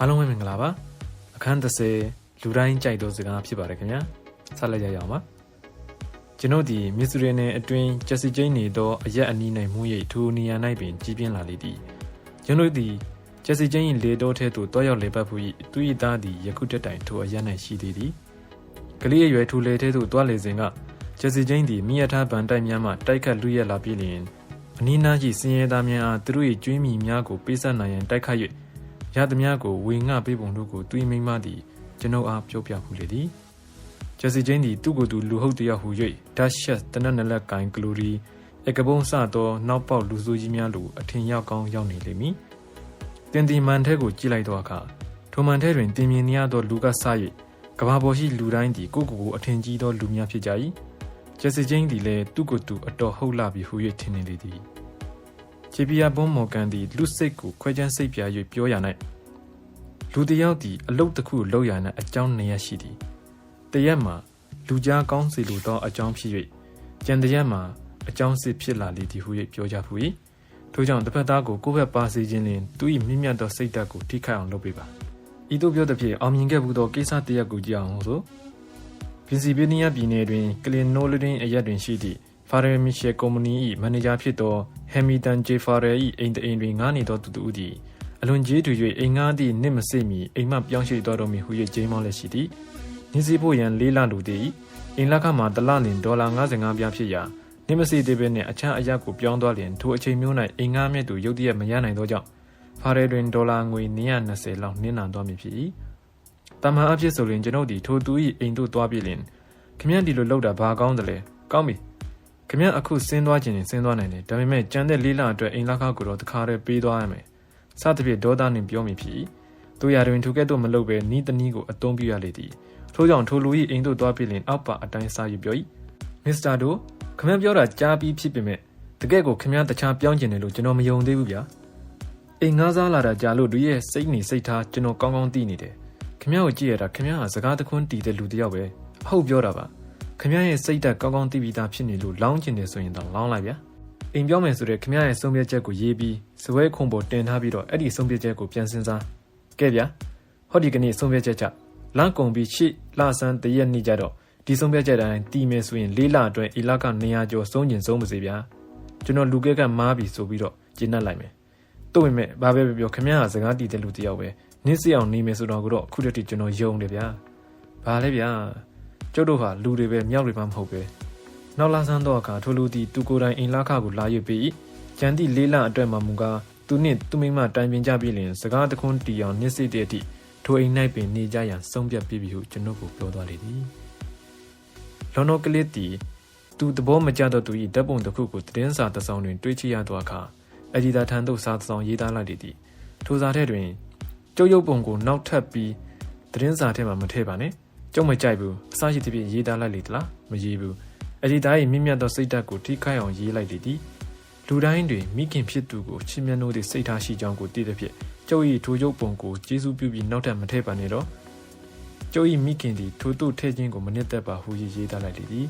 အားလုံးပဲမင်္ဂလာပါအခန်း30လူတိုင်းကြိုက်သောစကားဖြစ်ပါတယ်ခင်ဗျာဆက်လက်ရရအောင်ပါကျွန်ုပ်ဒီမစ္စရီနယ်အတွင်းချက်စီကျင်းနေသောအရက်အနီး၌မှုရိပ်ထိုနေရာ၌ပင်ကြီးပြင်းလာလေသည်ကျွန်ုပ်သည်ချက်စီကျင်း၏လေတော်ထဲသို့တွားရောက်လေပတ်ဖူး၏သူ၏သားသည်ယခုတက်တိုင်ထိုအရက်၌ရှိသေးသည်ကလေးအရွယ်ထိုလေထဲသို့တွားလေစဉ်ကချက်စီကျင်းသည်မိရထားဗန်တိုက်များမှတိုက်ခတ်လူရက်လာပြီလျင်အနီးနားရှိစင်ရဲသားများအားသူတို့၏ကျွေးမိများကိုပေးဆက်နိုင်ရန်တိုက်ခတ်၍ ရသမျှကိုဝေငှပေးပုံတို့ကိုသူ၏မိန်းမသည်ကျွန်ုပ်အားပြောပြဖူးလေသည်ဂျက်စီချင်းသည်သူ့ကိုယ်သူလူဟုတ်တယောက်ဟူ၍ဒတ်ရှက်တနက်နလက်ကင်ကလိုရီအကပုံးစသောနောက်ပေါက်လူဆိုးကြီးများလိုအထင်ရောက်ကောင်းရောက်နေလိမ့်မည်တင်ဒီမန်ထဲကိုကြည့်လိုက်သောအခါထိုမန်ထဲတွင်တင်မြင်နေရသောလူကဆ၍ကဘာပေါ်ရှိလူတိုင်းသည်ကိုယ့်ကိုယ်ကိုအထင်ကြီးသောလူများဖြစ်ကြ၏ဂျက်စီချင်းသည်လည်းသူ့ကိုယ်သူအတော်ဟုတ်လာပြီဟု၍ထင်နေလေသည်ချီပီယာဘွန်မော်ကန်သည်လူစိတ်ကိုခွဲခြမ်းစိတ်ပြာ၍ပြောရ၌ လူတစ်ယောက်သည်အလုတ်တစ်ခုလောက်ရ၌အကြောင်းနေရရှိသည်တရက်မှာလူကြားကောင်းစီလိုသောအကြောင်းဖြစ်၍ကြံတရက်မှာအကြောင်းစစ်ဖြစ်လာလေသည်ဟု၍ပြောကြဖူ၏ထို့ကြောင့်တစ်ဖက်သားကိုကိုယ့်ဘက်ပါစေခြင်းလင်သူ၏မြင့်မြတ်သောစိတ်ဓာတ်ကိုထိခိုက်အောင်လုပ်ပေးပါဤသို့ပြောသည်ဖြင့်အောင်မြင်ခဲ့မှုသောကိစ္စတစ်ရပ်ကိုကြည့်အောင်ဆိုပင်စီဗေးနီးယားပြည်နယ်တွင်ကလင်နိုလဒင်းအရက်တွင်ရှိသည့်ဖာရယ်မီရှယ်ကုမ္ပဏီ၏မန်နေဂျာဖြစ်သောဟမ်မီတန်ဂျေဖာရယ်၏အိမ်တအိမ်တွင်ငားနေသောသူတူသည် အလွန်ကြီးတူ၍အိမ်ငားသည့်နစ်မစိမီအိမ်မှပြောင်းရွှေ့တော်တော်မူဟု၍ဂျိမ်းမောင်းလည်းရှိသည်နင်းစီဖို့ရန်လေးလလူသည်အိမ်လက်ခမှာတလနှင်ဒေါ်လာ55ပြားဖြစ်ရာနစ်မစိသေးပဲနှင့်အချမ်းအရက်ကိုပြောင်းသွားလျင်ထိုအချိန်မျိုး၌အိမ်ငားမြတ်သူရုတ်တရက်မရနိုင်သောကြောင့်ဖာရယ်တွင်ဒေါ်လာငွေ920လောက်နင်းနံသွားမည်ဖြစ်၏တမန်အဖြစ်ဆိုရင်ကျွန်ုပ်သည်ထိုသူ၏အိမ်သို့သွားပြီလျင်ခမည်းဒီလိုလောက်တာဘာကောင်းတယ်လဲကောင်းပြီခမရအခုဆင်းသွားခြင်းနဲ့ဆင်းသွားနိုင်တယ်ဒါပေမဲ့ကြံတဲ့လေးလအတွက်အိမ်လက်ခကိုတော့တခါတည်းပေးသွားရမယ် စသဖြင့်ဒေါသနှင့်ပြောမိဖြစ်သူရတွင်ထိုကဲ့သို့မလုပ်ဘဲနီးတနီးကိုအသုံးပြုရလေသည်ထို့ကြောင့်ထိုလူ၏အိမ်သို့သွားပြီလင်အောက်ပါအတိုင်းစားယူပြော၏မစ္စတာတို့ခမရပြောတာကြားပြီးဖြစ်ပေမဲ့တကယ့်ကိုခမရတခြားပြောင်းကျင်တယ်လို့ကျွန်တော်မယုံသေးဘူးဗျာအိမ်ငားစားလာတာကြာလို့လူရဲ့စိတ်နေစိတ်ထားကျွန်တော်ကောင်းကောင်းသိနေတယ်ခမရကိုကြည့်ရတာခမရကစကားတခွန်းတီးတဲ့လူတစ်ယောက်ပဲအဟုတ်ပြောတာပါခမရရဲ့စိတ်ဓာတ်ကောင်းကောင်းသိပြီးသားဖြစ်နေလို့လောင်းကျင်တယ်ဆိုရင်တော့လောင်းလိုက်ဗျာ အိမ်ပြောမယ်ဆိုတဲ့ခမရရဲ့ဆုံးဖြတ်ချက်ကိုရေးပြီးစပွဲခုံပေါ်တင်ထားပြီးတော့အဲ့ဒီဆုံးဖြတ်ချက်ကိုပြန်စဉ်းစားကဲဗျာဟောဒီကနေ့ဆုံးဖြတ်ချက်ချလမ်းကုန်ပြီးရှေ့လဆန်းတရက်နေ့ကြတော့ဒီဆုံးဖြတ်ချက်တိုင်းတီးမယ်ဆိုရင်လေးလအတွင်းအီလာက200ကျော်ဆုံးကျင်ဆုံးပါစေဗျာကျွန်တော်လူကဲကမားပြီဆိုပြီးတော့ကျင်းနှက်လိုက်မယ်တို့ပေမဲ့ဘာပဲပြောခမရကစကားတီးတဲ့လူတစ်ယောက်ပဲနင်းစီအောင်နေမယ်ဆိုတော့ကတော့အခုတည်းကကျွန်တော်ယုံတယ်ဗျာဘာလဲဗျာကျုပ်တို့ဟာလူတွေပဲမြောက်တွေမှမဟုတ်ပဲ နောက်လာဆန်းတော့အခါထိုလူသည်သူကိုယ်တိုင်အိမ်လာခကိုလာရွေပြီးကျန်သည့်လေးလအတွက်မှမူကားသူနှင့်သူမိမတိုင်ပင်ကြပြီလျင်စကားတခွန်းတီအောင်နစ်စိတဲ့အထိထိုအိမ်၌ပင်နေကြရန်ဆုံးဖြတ်ပြီးပြီဟုကျွန်ုပ်ကိုပြောသွားလေသည်လော်နိုကလစ်သည်သူသဘောမကျတော့သူ၏ဓာတ်ပုံတစ်ခုကိုသတင်းစာတစ်စောင်တွင်တွေ့ချိရသောအခါအဒီတာထံသို့စာတစ်စောင်ရေးသားလိုက်လေသည်ထိုစာထဲတွင်ကျုပ်ရုပ်ပုံကိုနောက်ထပ်ပြီးသတင်းစာထဲမှာမထည့်ပါနဲ့ကျုံမကြိုက်ဘူးအစရှိသဖြင့်ရေးသားလိုက်လေသလားမရေးဘူး အဒီသား၏မြင့်မြတ်သောစိတ်ဓာတ်ကိုထိခိုက်အောင်ရေးလိုက်လေသည်လူတိုင်းတွင်မိခင်ဖြစ်သူကိုချစ်မြတ်လို့သည့်စိတ်ထားရှိကြောင်းကိုသိတဲ့ဖြင့်ကျုပ်၏ထိုရုပ်ပုံကိုကျေးဇူးပြုပြီးနောက်ထပ်မထည့်ပါနဲ့တော့ကျုပ်၏မိခင်သည်ထိုတို့ထည့်ခြင်းကိုမနစ်သက်ပါဟုရေးရေးသားလိုက်လေသည်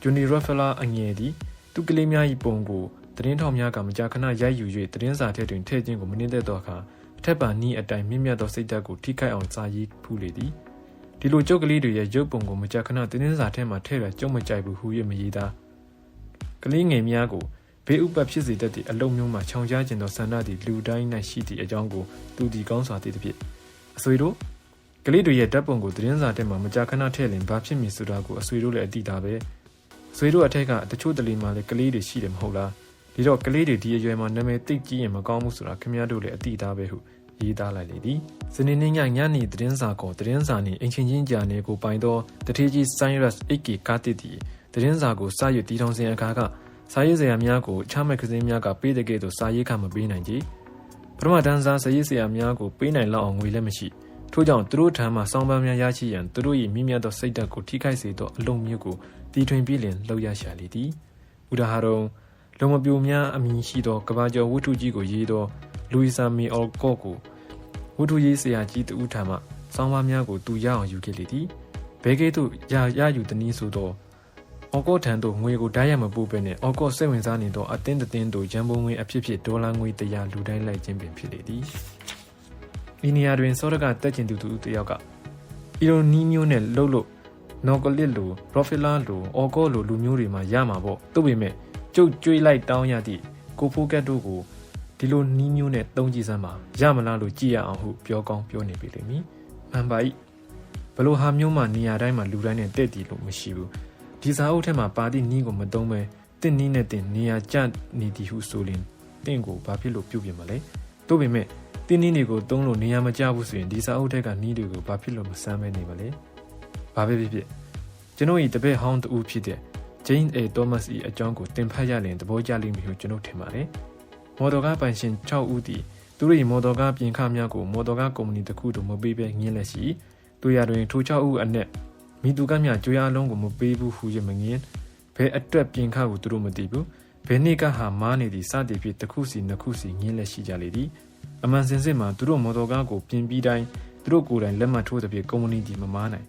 ဂျူနီရော့ဖလာအငယ်သည်သူကလေးများ၏ပုံကိုသတင်းထောက်များကမကြာခဏရိုက်ယူ၍သတင်းစာထဲတွင်ထည့်ခြင်းကိုမနစ်သက်သောအခါအထက်ပါနီးအတိုင်းမြင့်မြတ်သောစိတ်ဓာတ်ကိုထိခိုက်အောင်စာရေးဖူးလေသည် ဒီလိုကြုတ်ကလေးတွေရဲ့ရုပ်ပုံကိုမကြာခဏတင်းတင်းစာထဲမှာထည့်ရကြုံမကြိုက်ဘူးဟူ၍မရေးသားကလေးငယ်များကိုဘေးဥပတ်ဖြစ်စေတတ်သည့်အလုံးမျိုးမှခြောင်ရှားခြင်းသောဆန္ဒသည်လူတိုင်း၌ရှိသည့်အကြောင်းကိုသူဒီကောင်းစွာသိသဖြင့်အဆွေတို့ကလေးတွေရဲ့ဓာတ်ပုံကိုတင်းစာထဲမှာမကြာခဏထည့်လင်ဘာဖြစ်မည်ဆိုတာကိုအဆွေတို့လည်းအသိသားပဲအဆွေတို့အထက်ကတချို့တလီမှာလည်းကလေးတွေရှိတယ်မဟုတ်လားဒီတော့ကလေးတွေဒီအရွယ်မှာနာမည်သိကြည့်ရင်မကောင်းဘူးဆိုတာခင်ဗျားတို့လည်းအသိသားပဲဟု ရေးသားလိုက်လေသည်စနေနေ့ညညနေသတင်းစာကိုသတင်းစာနှင့်အင်ချင်းချင်းကြာနေကိုပိုင်သောတထေးကြီးဆိုင်းရပ်စ်အိတ်ကီကာတစ်သည်သတင်းစာကိုစာရွက်တီထောင်စဉ်အခါကစာရေးဆရာများကိုချမှတ်ကစင်းများကပေးတဲ့ကဲ့သို့စာရေးခမပေးနိုင်ကြပထမတန်းစားစာရေးဆရာများကိုပေးနိုင်လောက်အောင်ငွေလည်းမရှိထို့ကြောင့်သူတို့ထံမှစောင်းပန်းများရရှိရန်သူတို့၏မြင့်မြတ်သောစိတ်ဓာတ်ကိုထိခိုက်စေသောအလုံးမျိုးကိုတီထွင်ပြီးလင်လှုပ်ရရှာလေသည်ဥဒါဟာရုံလုံမပြိုများအမည်ရှိသောကဘာကျော်ဝတ္ထုကြီးကိုရေးသောလူီဆာမီအော်ကော့ကို ဝတ္ထုရေးဆရာကြီးတူထံမှစောင်းပါးများကိုသူရအောင်ယူခဲ့လေသည်ဘဲကဲ့သို့ရရယူသည်နည်းဆိုသောအော်ကော့ထံသို့ငွေကိုဓာတ်ရမပို့ပဲနဲ့အော်ကော့စိတ်ဝင်စားနေသောအတင်းတင်းသို့ရန်ပုံငွေအဖြစ်ဖြစ်ဒေါ်လာငွေ100လူတိုင်းလိုက်ခြင်းပင်ဖြစ်လေသည်ဤနေရာတွင်စောရကတက်ကျင်သူသူတယောက်ကဤလိုနီးမျိုးနဲ့လှုပ်လို့နော်ကလစ်လိုရော်ဖီလာလိုအော်ကောလိုလူမျိုးတွေမှာရမှာပေါ့သို့ပေမဲ့ကျုပ်ကြွေးလိုက်တောင်းရသည့်ကိုဖိုကက်တို့ကို ဒီလိုနီးမျိုးနဲ့တုံးကြည့်စမ်းပါရမလားလို့ကြည့်ရအောင်ဟုပြောကောင်းပြောနေပြီလေမီမှန်ပါ၏ဘလို့ဟာမျိုးမှနေရာတိုင်းမှာလူတိုင်းနဲ့တဲ့တည်လို့မရှိဘူးဒီစာအုပ်ထဲမှာပါသည့်နီးကိုမတုံးပဲတင့်နီးနဲ့တင်နေရာကျနေသည်ဟုဆိုရင်တင့်ကိုဘာဖြစ်လို့ပြုတ်ပြင်မလဲသို့ပေမဲ့တင်းနီးတွေကိုတုံးလို့နေရာမကျဘူးဆိုရင်ဒီစာအုပ်ထက်ကနီးတွေကိုဘာဖြစ်လို့မစမ်းမဲနေပါလဲဘာပဲဖြစ်ဖြစ်ကျွန်တော်ဤတပည့်ဟောင်းတူဖြစ်တဲ့ Jane A Thomas ၏အကြောင်းကိုတင်ဖတ်ရရင်သဘောကျလိမ့်မည်ဟုကျွန်တော်ထင်ပါတယ် မော်တော်ကားပိုင်ရှင်6ဦးတည်သူတို့၏မော်တော်ကားပြင်ခများကိုမော်တော်ကားကုမ္ပဏီတစ်ခုတို့မပေးဘဲငင်းလက်ရှိသူရတွင်ထို6ဦးအနက်မိသူကများကြွေးအားလုံးကိုမပေးဘူးဟုရမငင်းဘယ်အတွက်ပြင်ခကိုသူတို့မသိဘူးဘယ်နေ့ကဟာမားနေသည်စသည်ဖြင့်တစ်ခုစီနှစ်ခုစီငင်းလက်ရှိကြလေသည်အမှန်စင်စစ်မှာသူတို့မော်တော်ကားကိုပြင်ပြီးတိုင်းသူတို့ကိုယ်တိုင်လက်မှတ်ထိုးတဲ့ဖြင့်ကုမ္ပဏီကြီးမမားနိုင်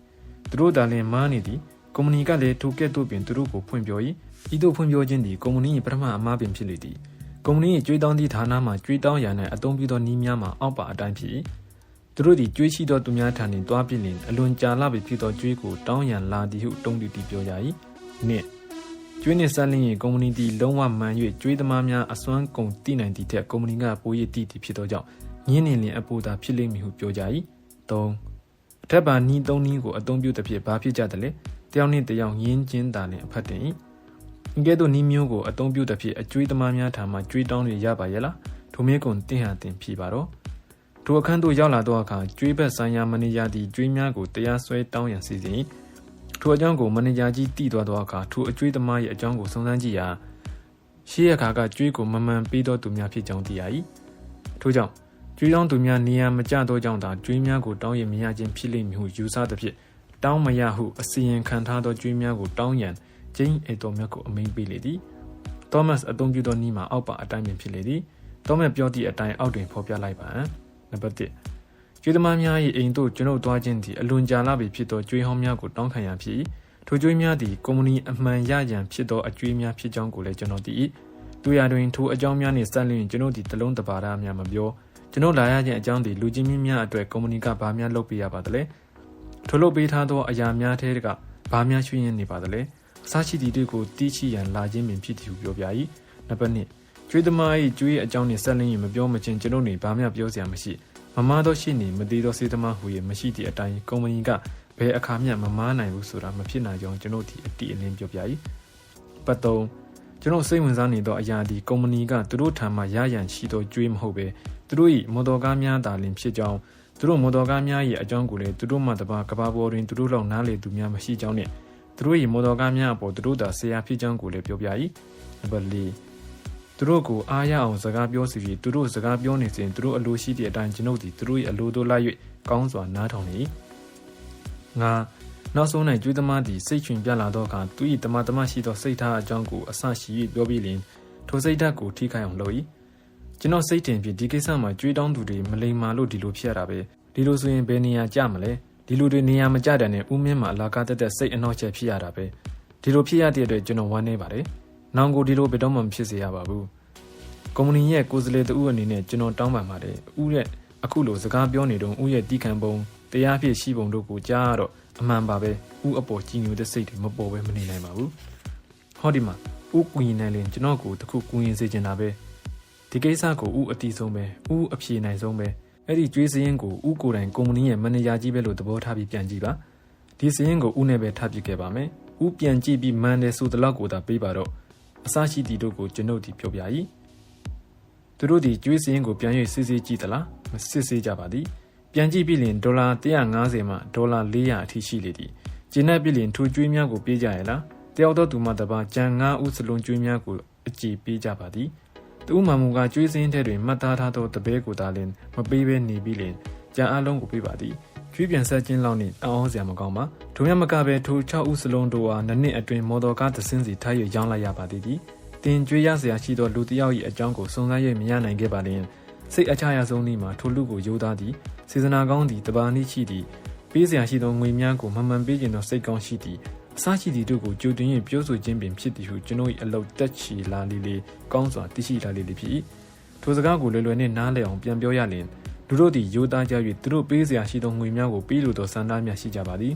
သူတို့သာလျှင်မားနေသည်ကုမ္ပဏီကလည်းထိုကဲ့သို့ပင်သူတို့ကိုဖွင့်ပြော၏ဤသို့ဖွင့်ပြောခြင်းသည်ကုမ္ပဏီ၏ပထမအမှားပင်ဖြစ်လေသည် ကုမ္ပဏီ၏ကြွေးတောင်းသည့်ဌာနမှကြွေးတောင်းရန်၌အသုံးပြုသောနည်းများမှာအောက်ပါအတိုင်းဖြစ်၏သူတို့သည်ကြွေးရှိသောသူများထံတွင်တွားပြလျင်အလွန်ကြာလပြီဖြစ်သောကြွေးကိုတောင်းရန်လာသည်ဟုတုံးတီတီပြောကြ၏နှင့်ကျွေးနှင့်ဆက်လင်းရင်ကုမ္ပဏီသည်လုံးဝမှန်၍ကျွေးသမားများအစွမ်းကုန်တည်နိုင်သည့်ထက်ကုမ္ပဏီကပို၍တည်တည်ဖြစ်သောကြောင့်ညင်းနေလျင်အပူသာဖြစ်လိမ့်မည်ဟုပြောကြ၏၃အထက်ပါနီး၃နီးကိုအသုံးပြုသဖြင့်ဘာဖြစ်ကြသလဲတယောက်နှင့်တယောက်ယင်းချင်းတာလင်အဖတ်တင်၏ ဤကဲ့သို့နီးမျိုးကိုအသုံးပြုသဖြင့်အကျွေးသမားများထံမှကျွေးတောင်းတွေရပါရဲ့လားထိုမေးကုန်တင်ဟာတင်ဖြေပါတော့ထိုအခန်းသို့ရောက်လာသောအခါကျွေးဘက်ဆိုင်ရာမန်နေဂျာသည်ကျွေးများကိုတရားစွဲတောင်းရန်စီစဉ်၏ထိုအကြောင်းကိုမန်နေဂျာကြီးတည်သွားသောအခါထိုအကျွေးသမား၏အကြောင်းကိုစုံစမ်းကြည့်ရာရှေးအခါကကျွေးကိုမမှန်ပေးသောသူများဖြစ်ကြောင်းသိရ၏ထို့ကြောင့်ကျွေးတောင်းသူများနေရာမကျသောကြောင့်သာကျွေးများကိုတောင်းရမရခြင်းဖြစ်လိမ့်မည်ဟုယူဆသဖြင့်တောင်းမရဟုအစီရင်ခံထားသောကျွေးများကိုတောင်းရန် ဂျိန်းအေတော်မြတ်ကိုအမိန်ပေးလေသည်သောမတ်အသုံးပြုသောနည်းမှာအောက်ပါအတိုင်းပင်ဖြစ်လေသည်သောမတ်ပြောသည့်အတိုင်းအောက်တွင်ဖော်ပြလိုက်ပါနံပါတ်1ကျွေးသမားများ၏အိမ်သို့ကျွန်ုပ်သွားခြင်းသည်အလွန်ကြာလာပြီဖြစ်သောကျွေးဟောင်းများကိုတောင်းခံရန်ဖြစ်ထိုကျွေးများသည်ကုမ္ပဏီအမှန်ရရန်ဖြစ်သောအကျွေးများဖြစ်ကြောင်းကိုလည်းကျွန်တော်သိ၏သူရတွင်ထိုအကြောင်းများနှင့်ဆက်လျင်ကျွန်ုပ်သည်တလုံးတပါးများမပြောကျွန်ုပ်လာရခြင်းအကြောင်းသည်လူချင်းမြင့်များအတွက်ကုမ္ပဏီကဘာများလုပ်ပေးရပါသလဲထို့လုပ်ပေးထားသောအရာများထဲကဘာများရွှေ့ရင်နေပါသလဲ အစရှိသည့်တွေကိုတီးချရန်လာခြင်းပင်ဖြစ်သည်ဟုပြောပြ၏နံပါတ်1ကျွေးသမား၏ကျွေးအကြောင်းနှင့်ဆက်လင်းရင်မပြောမချင်းကျွန်ုပ်နေဘာမှပြောစရာမရှိမမားသောရှိနေမသေးသောစေသမားဟူ၍မရှိသည့်အတိုင်းကုမ္ပဏီကဘယ်အခါမျှမမားနိုင်ဘူးဆိုတာမဖြစ်နိုင်ကြောင်းကျွန်ုပ်ဒီအတိအလင်းပြောပြ၏ပတ်3ကျွန်တော်စိတ်ဝင်စားနေသောအရာဒီကုမ္ပဏီကသူတို့ထံမှရရန်ရှိသောကျွေးမဟုတ်ပဲသူတို့၏မော်တော်ကားများသာလျှင်ဖြစ်ကြောင်းသူတို့မော်တော်ကားများ၏အကြောင်းကိုလည်းသူတို့မှတပါကဘာပေါ်တွင်သူတို့လောက်နားလေသူများမရှိကြောင်းနှင့် သူတို့၏မော်တော်ကားများအပေါ်သူတို့သာဆရာဖြစ်ကြောင်းကိုလည်းပြောပြ၏နံပါတ်4သူတို့ကိုအားရအောင်စကားပြောစီပြီးသူတို့စကားပြောနေစဉ်သူတို့အလိုရှိတဲ့အတိုင်းကျွန်ုပ်သည်သူတို့၏အလိုတို့လိုက်၍ကောင်းစွာနားထောင်နေ၏ငါနောက်ဆုံး၌ကျွေးသမားသည်စိတ်ချွင်ပြလာသောအခါသူ၏တမတမရှိသောစိတ်ထားအကြောင်းကိုအဆရှိ၍ပြောပြီးလျင်ထိုစိတ်ဓာတ်ကိုထိခိုက်အောင်လုပ်၏ကျွန်တော်စိတ်တင်ပြီးဒီကိစ္စမှာကြွေးတောင်းသူတွေမလိမ္မာလို့ဒီလိုဖြစ်ရတာပဲဒီလိုဆိုရင်ဘယ်နေရာကြမလဲ ဒီလိုတွေနေရာမကျတဲ့နဲ့ဦးမင်းမှာအလာကားတက်တက်စိတ်အနှောက်အယှက်ဖြစ်ရတာပဲဒီလိုဖြစ်ရတဲ့အတွက်ကျွန်တော်ဝမ်းနေပါတယ်နောင်ကိုဒီလိုဘယ်တော့မှမဖြစ်စေရပါဘူးကုမ္ပဏီရဲ့ကိုယ်စားလှယ်တူအနေနဲ့ကျွန်တော်တောင်းပန်ပါတယ်ဦးရဲ့အခုလိုစကားပြောနေတော့ဦးရဲ့တီးခံပုံတရားဖြစ်ရှိပုံတို့ကိုကြားတော့အမှန်ပါပဲဦးအပေါ်ကြီးညိုတဲ့စိတ်တွေမပေါ်ပဲမနေနိုင်ပါဘူးဟောဒီမှာဦးကူရင်နိုင်ရင်ကျွန်တော်ကိုတခုကူရင်စေချင်တာပဲဒီကိစ္စကိုဦးအတီးဆုံးပဲဦးအဖြေနိုင်ဆုံးပဲ အဲ့ဒီကျွေးစရင်ကိုဦးကိုယ်တိုင်ကုမ္ပဏီရဲ့မန်နေဂျာကြီးပဲလို့သဘောထားပြီးပြန်ကြည့်ပါဒီစရင်ကိုဦးနဲ့ပဲထားပြခဲ့ပါမယ်ဦးပြန်ကြည့်ပြီးမန်တယ်ဆိုတလောက်ကိုသာပေးပါတော့အစရှိတီတို့ကိုကျွန်ုပ်ဒီပြောပြ၏သူတို့ဒီကျွေးစရင်ကိုပြန်၍စစ်စစ်ကြည့်သလားမစစ်စစ်ကြပါသည်ပြန်ကြည့်ပြီးလင်ဒေါ်လာ150မှဒေါ်လာ400အထိရှိလေသည်ကျင်းတဲ့ပြီးလင်ထိုကျွေးများကိုပေးကြရလားတယောက်တော့သူမှတပါကြံ9ဦးစလုံးကျွေးများကိုအကြည်ပေးကြပါသည် သူမှမူကကျွေးစင်းတဲ့တွင်မှတ်သားထားသောတပည့်ကိုသာလင်မပေးဘဲနေပြီးလင်ကြံအလုံးကိုပေးပါသည်ကျွေးပြန်ဆက်ခြင်းလောက်နှင့်အောင်းစရာမကောင်းပါထိုမြမကပဲထို6ဦးစလုံးတို့ဟာနှစ်နှစ်အတွင်းမော်တော်ကားသစင်းစီထားရရောင်းလိုက်ရပါသည်သည်တင်ကျွေးရစရာရှိသောလူတစ်ယောက်၏အကြောင်းကိုစုံစမ်း၍မရနိုင်ခဲ့ပါလျင်စိတ်အချရဆုံးနေ့မှာထိုလူကိုယူသားသည်စေစနာကောင်းသည်တပါးနှိရှိသည်ပေးစရာရှိသောငွေများကိုမမှန်ပေးခြင်းသောစိတ်ကောင်းရှိသည်အ စရှိသည့်တို့ကိုကြိုတင်၍ပြောဆိုခြင်းပင်ဖြစ်သည်ဟုကျွန်ုပ်၏အလောက်တက်ချီလာလေလေကောင်းစွာသိရှိလာလေလေဖြစ်၏ထိုစကားကိုလွယ်လွယ်နှင့်နားလည်အောင်ပြန်ပြောရလျင်လူတို့သည်ယိုသားကြ၍သူတို့ပေးစရာရှိသောငွေများကိုပေးလိုသောဆန္ဒများရှိကြပါသည်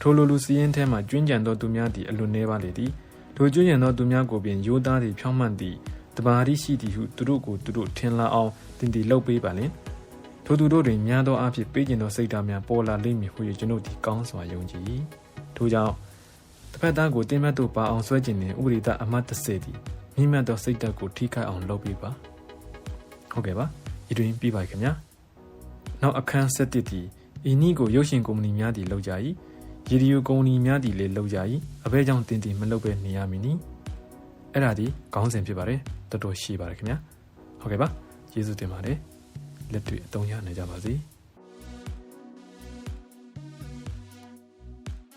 ထိုလိုလူစည်းရင်းထဲမှကျွင်းကြံသောသူများသည်အလွန်နှဲပါလေသည်ထိုကျွင်းကြံသောသူများကိုပင်ယိုသားသည်ဖြောင့်မတ်သည်တဘာရီရှိသည်ဟုသူတို့ကိုသူတို့ထင်လာအောင်တင်တီလှုပ်ပေးပါလင်ထိုသူတို့တွင်များသောအဖြစ်ပေးကျင်သောစိတ်ဓာတ်များပေါ်လာလိမ့်မည်ဟုကျွန်ုပ်သည်ကောင်းစွာယုံကြည်၏ ထို့ကြောင့်တစ်ဖက်သားကိုတင်းမတ်တို့ပါအောင်ဆွဲကျင်တဲ့ဥပဒေသအမတ်30သည်မိမတ်သောစိတ်ဓာတ်ကိုထိခိုက်အောင်လုပ်ပေးပါဟုတ်ကဲ့ပါဤတွင်ပြပါခင်ဗျာနောက်အခန်း7သည်ဤနည်းကိုရုပ်ရှင်ကုမ္ပဏီများသည်လုပ်ကြ၏ရေဒီယိုကုမ္ပဏီများသည်လည်းလုပ်ကြ၏အဘဲကြောင့်တင်တီမလုပ်ပဲနေရမည်နီအဲ့ဒါဒီခေါင်းစဉ်ဖြစ်ပါတယ်တော်တော်ရှိပါတယ်ခင်ဗျာဟုတ်ကဲ့ပါကျေးဇူးတင်ပါတယ်လက်တွေ့အသုံးရနိုင်ကြပါစေ။